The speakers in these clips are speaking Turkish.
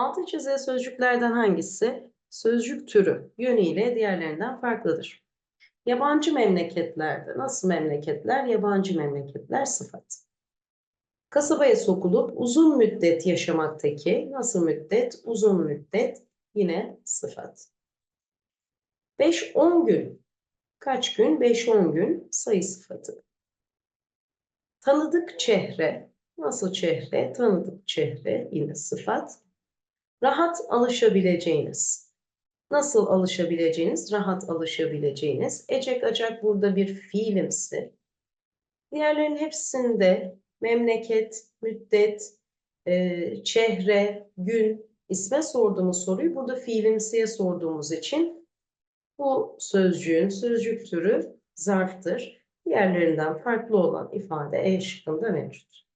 Altı çizili sözcüklerden hangisi sözcük türü yönüyle diğerlerinden farklıdır? Yabancı memleketlerde nasıl memleketler? Yabancı memleketler sıfat. Kasabaya sokulup uzun müddet yaşamaktaki nasıl müddet? Uzun müddet yine sıfat. 5-10 gün. Kaç gün? 5-10 gün sayı sıfatı. Tanıdık çehre. Nasıl çehre? Tanıdık çehre yine sıfat. Rahat alışabileceğiniz. Nasıl alışabileceğiniz? Rahat alışabileceğiniz. Ecek acak burada bir fiilimsi. Diğerlerinin hepsinde memleket, müddet, e, çehre, gün, isme sorduğumuz soruyu burada fiilimsiye sorduğumuz için bu sözcüğün sözcük türü zarftır. Diğerlerinden farklı olan ifade E şıkkında mevcut.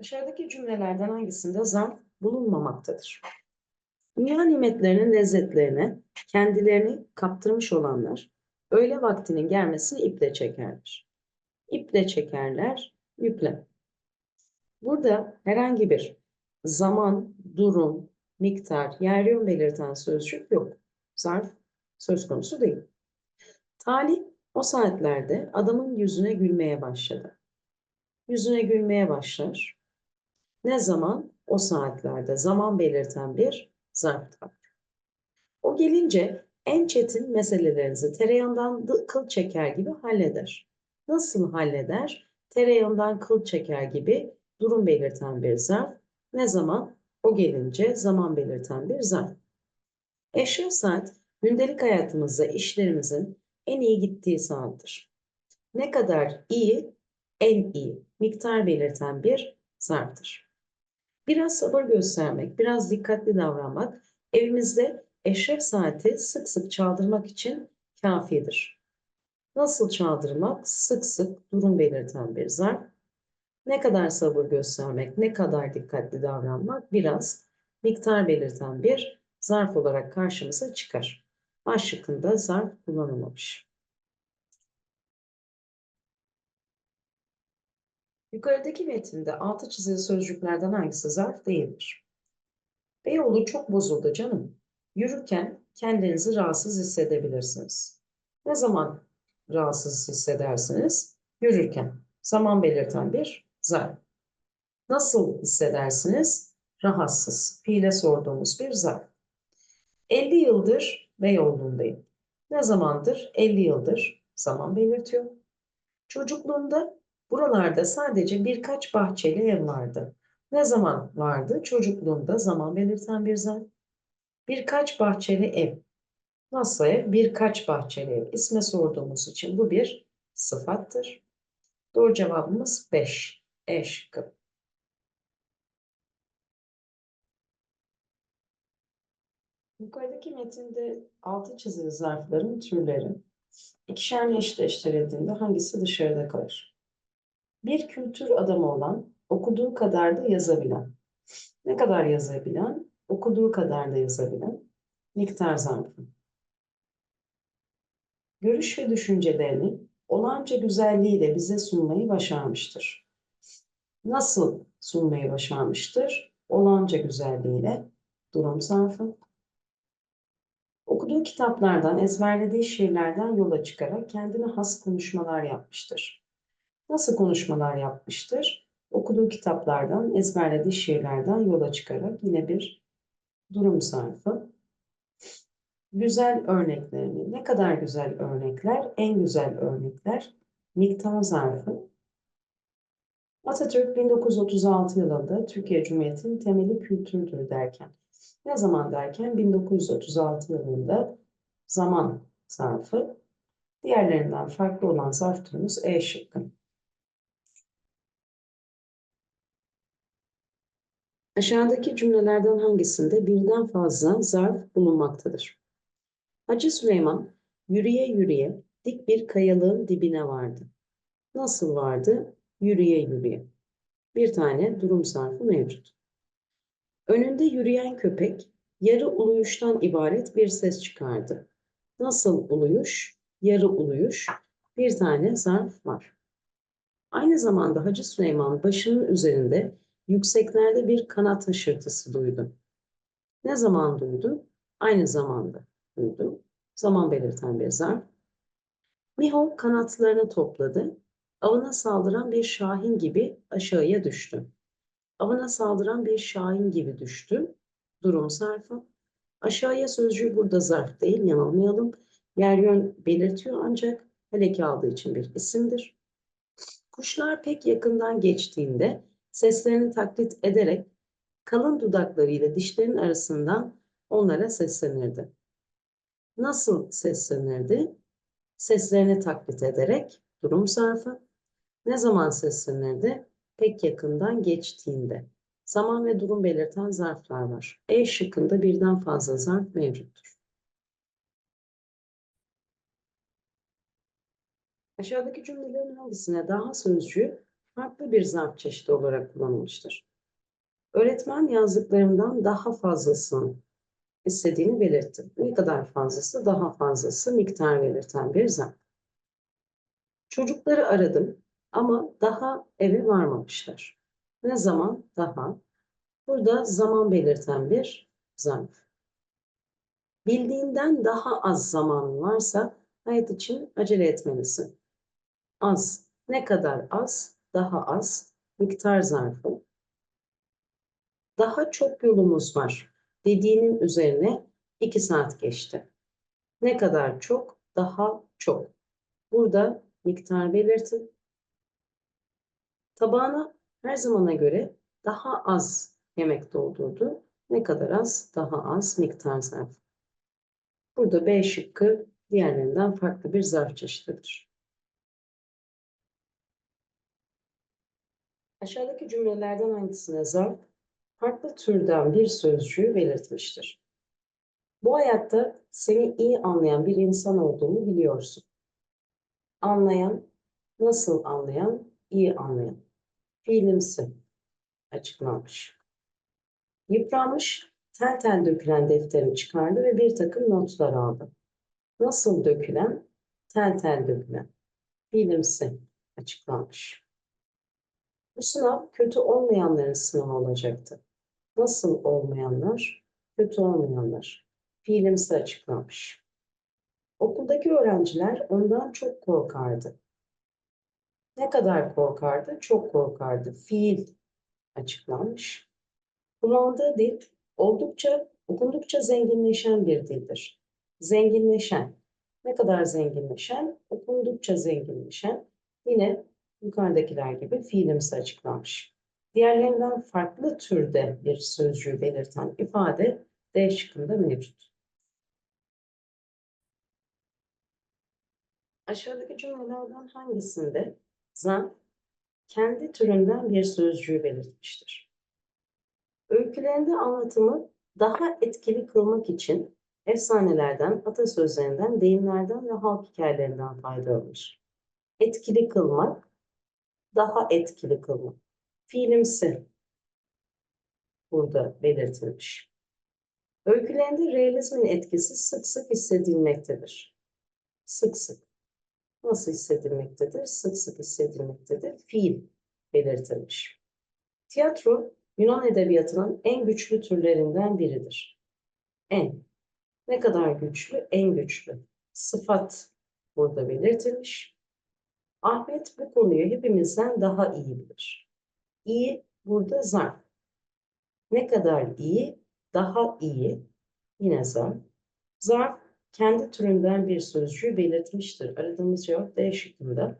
Aşağıdaki cümlelerden hangisinde zarf bulunmamaktadır? Dünya nimetlerinin lezzetlerine kendilerini kaptırmış olanlar öğle vaktinin gelmesini iple çekerler. İple çekerler, yüklem. Burada herhangi bir zaman, durum, miktar, yer yön belirten sözcük yok. Zarf söz konusu değil. Talih o saatlerde adamın yüzüne gülmeye başladı. Yüzüne gülmeye başlar. Ne zaman? O saatlerde zaman belirten bir zarftır. O gelince en çetin meselelerinizi tereyağından kıl çeker gibi halleder. Nasıl halleder? Tereyağından kıl çeker gibi durum belirten bir zarf. Ne zaman? O gelince zaman belirten bir zarf. Eşya saat gündelik hayatımızda işlerimizin en iyi gittiği saattir. Ne kadar iyi? En iyi. Miktar belirten bir zarftır. Biraz sabır göstermek, biraz dikkatli davranmak evimizde eşref saati sık sık çaldırmak için kafidir. Nasıl çaldırmak? Sık sık durum belirten bir zarf. Ne kadar sabır göstermek, ne kadar dikkatli davranmak biraz miktar belirten bir zarf olarak karşımıza çıkar. A şıkkında zarf kullanılmamış. Yukarıdaki metinde altı çizili sözcüklerden hangisi zarf değildir? Beyoğlu çok bozuldu canım. Yürürken kendinizi rahatsız hissedebilirsiniz. Ne zaman rahatsız hissedersiniz? Yürürken. Zaman belirten bir zarf. Nasıl hissedersiniz? Rahatsız. Fiile sorduğumuz bir zarf. 50 yıldır Beyoğlu'ndayım. Ne zamandır? 50 yıldır. Zaman belirtiyor. Çocukluğumda buralarda sadece birkaç bahçeli ev vardı. Ne zaman vardı? Çocukluğumda zaman belirten bir zarf. Birkaç bahçeli ev. Nasıl ev? Birkaç bahçeli ev. İsme sorduğumuz için bu bir sıfattır. Doğru cevabımız 5. E şıkkı. Yukarıdaki metinde altı çizili zarfların türleri ikişerle eşleştirildiğinde hangisi dışarıda kalır? Bir kültür adamı olan, okuduğu kadar da yazabilen. Ne kadar yazabilen? Okuduğu kadar da yazabilen. Miktar zarfı. Görüş ve düşüncelerini olağanca güzelliğiyle bize sunmayı başarmıştır. Nasıl sunmayı başarmıştır? Olağanca güzelliğiyle durum zarfı. Okuduğu kitaplardan, ezberlediği şiirlerden yola çıkarak kendine has konuşmalar yapmıştır. Nasıl konuşmalar yapmıştır? Okuduğu kitaplardan, ezberlediği şiirlerden yola çıkarak yine bir durum zarfı. Güzel örneklerini, ne kadar güzel örnekler, en güzel örnekler, miktar zarfı. Atatürk 1936 yılında Türkiye Cumhuriyeti'nin temeli kültürdür derken, ne zaman derken 1936 yılında zaman zarfı, diğerlerinden farklı olan zarf türümüz E şıkkı. Aşağıdaki cümlelerden hangisinde birden fazla zarf bulunmaktadır? Hacı Süleyman yürüye yürüye dik bir kayalığın dibine vardı. Nasıl vardı? Yürüye yürüye. Bir tane durum zarfı mevcut. Önünde yürüyen köpek yarı uluyuştan ibaret bir ses çıkardı. Nasıl uluyuş? Yarı uluyuş. Bir tane zarf var. Aynı zamanda Hacı Süleyman başının üzerinde yükseklerde bir kanat hışırtısı duydu. Ne zaman duydu? Aynı zamanda duydu. Zaman belirten bir zarf. Miho kanatlarını topladı. Avına saldıran bir şahin gibi aşağıya düştü. Avına saldıran bir şahin gibi düştü. Durum zarfı. Aşağıya sözcüğü burada zarf değil, yanılmayalım. Yer yön belirtiyor ancak haleki aldığı için bir isimdir. Kuşlar pek yakından geçtiğinde seslerini taklit ederek kalın dudaklarıyla dişlerin arasından onlara seslenirdi. Nasıl seslenirdi? Seslerini taklit ederek durum zarfı. Ne zaman seslenirdi? Pek yakından geçtiğinde. Zaman ve durum belirten zarflar var. E şıkkında birden fazla zarf mevcuttur. Aşağıdaki cümlelerin hangisine daha sözcüğü farklı bir zarf çeşidi olarak kullanılmıştır? Öğretmen yazdıklarımdan daha fazlasını istediğini belirtti. Ne kadar fazlası? Daha fazlası miktar belirten bir zarf. Çocukları aradım ama daha eve varmamışlar. Ne zaman? Daha. Burada zaman belirten bir zarf. Bildiğinden daha az zaman varsa hayat için acele etmelisin. Az. Ne kadar az? Daha az. Miktar zarfı. Daha çok yolumuz var dediğinin üzerine iki saat geçti. Ne kadar çok? Daha çok. Burada miktar belirtin. Tabağına her zamana göre daha az yemek doldurdu. Ne kadar az? Daha az miktar zarf. Burada B şıkkı diğerlerinden farklı bir zarf çeşididir. Aşağıdaki cümlelerden hangisine zarf farklı türden bir sözcüğü belirtmiştir? Bu hayatta seni iyi anlayan bir insan olduğunu biliyorsun. Anlayan, nasıl anlayan, iyi anlayan. Fiilimsi açıklanmış. Yıpranmış, tel tel dökülen defterini çıkardı ve bir takım notlar aldı. Nasıl dökülen? Tel tel dökülen. Fiilimsi açıklanmış. Bu sınav kötü olmayanların sınavı olacaktı. Nasıl olmayanlar? Kötü olmayanlar. Fiilimsi açıklanmış. Okuldaki öğrenciler ondan çok korkardı. Ne kadar korkardı? Çok korkardı. Fiil açıklanmış. Kullandığı dil oldukça, okundukça zenginleşen bir dildir. Zenginleşen. Ne kadar zenginleşen? Okundukça zenginleşen. Yine yukarıdakiler gibi fiilimsi açıklanmış. Diğerlerinden farklı türde bir sözcüğü belirten ifade D şıkkında mevcut. Aşağıdaki cümlelerden hangisinde zarf kendi türünden bir sözcüğü belirtmiştir? Öykülerinde anlatımı daha etkili kılmak için efsanelerden, atasözlerinden, deyimlerden ve halk hikayelerinden faydalanır. Etkili kılmak, daha etkili kılmak. Fiilimsi burada belirtilmiş. Öykülerinde realizmin etkisi sık sık hissedilmektedir. Sık sık. Nasıl hissedilmektedir? Sık sık hissedilmektedir. Fiil belirtilmiş. Tiyatro Yunan edebiyatının en güçlü türlerinden biridir. En. Ne kadar güçlü? En güçlü. Sıfat burada belirtilmiş. Ahmet bu konuyu hepimizden daha iyi bilir. İyi burada zarf. Ne kadar iyi? Daha iyi. Yine zarf. Zarf kendi türünden bir sözcüğü belirtmiştir. Aradığımız cevap D şıkkında.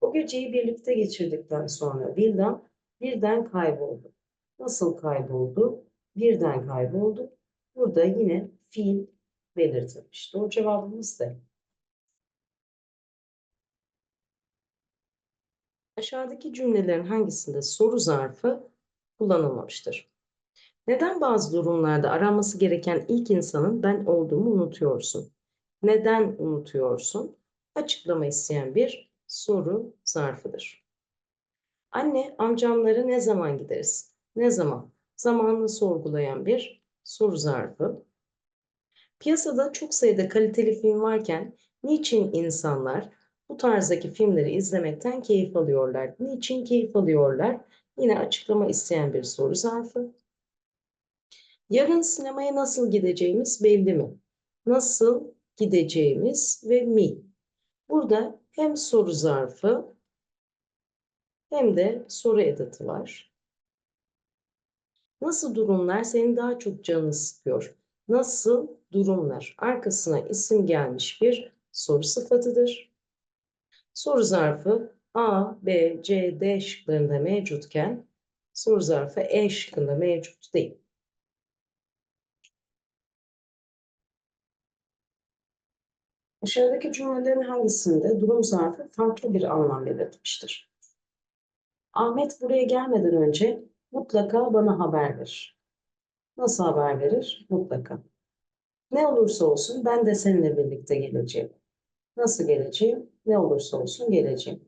O geceyi birlikte geçirdikten sonra Vildan birden kayboldu. Nasıl kayboldu? Birden kayboldu. Burada yine fiil belirtilmiş. Doğru cevabımız D. Aşağıdaki cümlelerin hangisinde soru zarfı kullanılmamıştır? Neden bazı durumlarda aranması gereken ilk insanın ben olduğumu unutuyorsun? Neden unutuyorsun? Açıklama isteyen bir soru zarfıdır. Anne, amcamları ne zaman gideriz? Ne zaman? Zamanını sorgulayan bir soru zarfı. Piyasada çok sayıda kaliteli film varken niçin insanlar bu tarzdaki filmleri izlemekten keyif alıyorlar. Niçin keyif alıyorlar? Yine açıklama isteyen bir soru zarfı. Yarın sinemaya nasıl gideceğimiz belli mi? Nasıl gideceğimiz ve mi? Burada hem soru zarfı hem de soru edatı var. Nasıl durumlar senin daha çok canını sıkıyor? Nasıl durumlar? Arkasına isim gelmiş bir soru sıfatıdır. Soru zarfı A, B, C, D şıklarında mevcutken soru zarfı E şıkkında mevcut değil. Aşağıdaki cümlelerin hangisinde durum zarfı farklı bir anlam belirtmiştir? Ahmet buraya gelmeden önce mutlaka bana haber verir. Nasıl haber verir? Mutlaka. Ne olursa olsun ben de seninle birlikte geleceğim. Nasıl geleceğim? Ne olursa olsun geleceğim.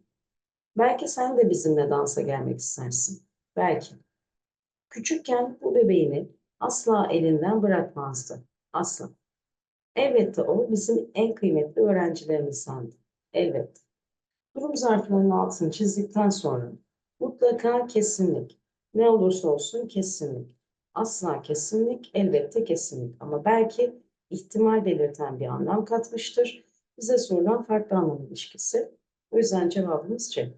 Belki sen de bizimle dansa gelmek istersin. Belki. Küçükken bu bebeğini asla elinden bırakmazdı. Asla. Elbette o bizim en kıymetli öğrencilerimizdendi. Elbette. Durum zarflarının altını çizdikten sonra mutlaka kesinlik. Ne olursa olsun kesinlik. Asla kesinlik, elbette kesinlik. Ama belki ihtimal belirten bir anlam katmıştır. Bize sorulan farklı anlam ilişkisi. O yüzden cevabımız C.